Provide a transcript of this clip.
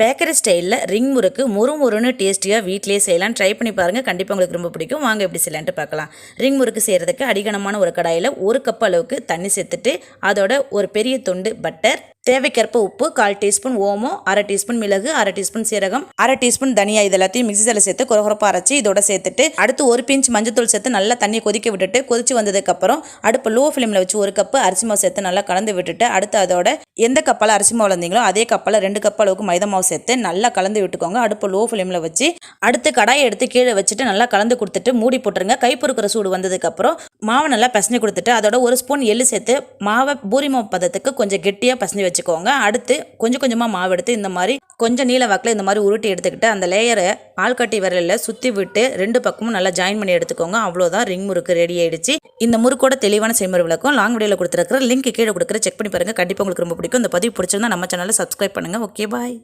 Bakery ஸ்டைலில் ring முறுக்கு முறு முறுன்னு டேஸ்டியாக வீட்டிலேயே செய்யலாம். ட்ரை பண்ணி பாருங்கள் கண்டிப்பாக உங்களுக்கு ரொம்ப பிடிக்கும். வாங்க எப்படி செய்யலான்ட்டு பார்க்கலாம். ரிங் முறுக்கு செய்கிறதுக்கு அடிகனமான ஒரு கடாயில் ஒரு கப் அளவுக்கு தண்ணி சேர்த்துட்டு அதோட ஒரு பெரிய துண்டு பட்டர் தேவைக்கேற்ப உப்பு கால் டீஸ்பூன் ஓமம் அரை டீஸ்பூன் மிளகு அரை டீஸ்பூன் சீரகம் அரை டீஸ்பூன் தனியா இது எல்லாத்தையும் மிக்சியில் சேர்த்து குறகுறப்பாக அரைச்சி இதோட சேர்த்துட்டு அடுத்து ஒரு பிஞ்ச் மஞ்சத்தூள் சேர்த்து நல்லா தண்ணியை கொதிக்க விட்டுட்டு கொதிச்சு வந்ததுக்கப்புறம் அடுப்பு லோ ஃப்ளேமில் வச்சு ஒரு கப்பு அரிசி மாவு சேர்த்து நல்லா கலந்து விட்டுட்டு அடுத்து அதோட எந்த கப்பால் அரிசி மாவு வந்தீங்களோ அதே கப்பால் ரெண்டு கப் அளவுக்கு மைதா மாவு சேர்த்து நல்லா கலந்து விட்டுக்கோங்க. அடுப்பு லோ ஃப்ளேமில் வச்சு அடுத்து கடாயை எடுத்து கீழே வச்சுட்டு நல்லா கலந்து கொடுத்துட்டு மூடி போட்டுருங்க. கை பொறுக்கிற சூடு வந்ததுக்கப்புறம் மாவை நல்லா பசஞ்சு கொடுத்துட்டு அதோட ஒரு ஸ்பூன் எள்ளு சேர்த்து மாவை பூரி மாவு பதத்துக்கு கொஞ்சம் கெட்டியாக பசஞ்சு வச்சுக்கோங்க. அடுத்து கொஞ்சம் கொஞ்சமாக மாவு எடுத்து இந்த மாதிரி கொஞ்சம் நீல வாக்கில் இந்த மாதிரி உருட்டி எடுத்துக்கிட்டு அந்த லேயரை ஆள்காட்டி விரலில் சுற்றி விட்டு ரெண்டு பக்கமும் நல்லா ஜாயின் பண்ணி எடுத்துக்கோங்க. அவ்வளோதான் ரிங் முறுக்கு ரெடி ஆயிடுச்சு. இந்த முறுக்கோட தெளிவான செய்முறை விளக்கம் லாங் வீடியோவில் கொடுத்துருக்கிற லிங்க் கீழே கொடுக்குற செக் பண்ணி பாருங்கள் கண்டிப்பாக உங்களுக்கு ரொம்ப பிடிக்கும். இந்த பதிவு பிடிச்சிருந்தா நம்ம சேனலில் சப்ஸ்கிரைப் பண்ணுங்கள் ஓகே பாய்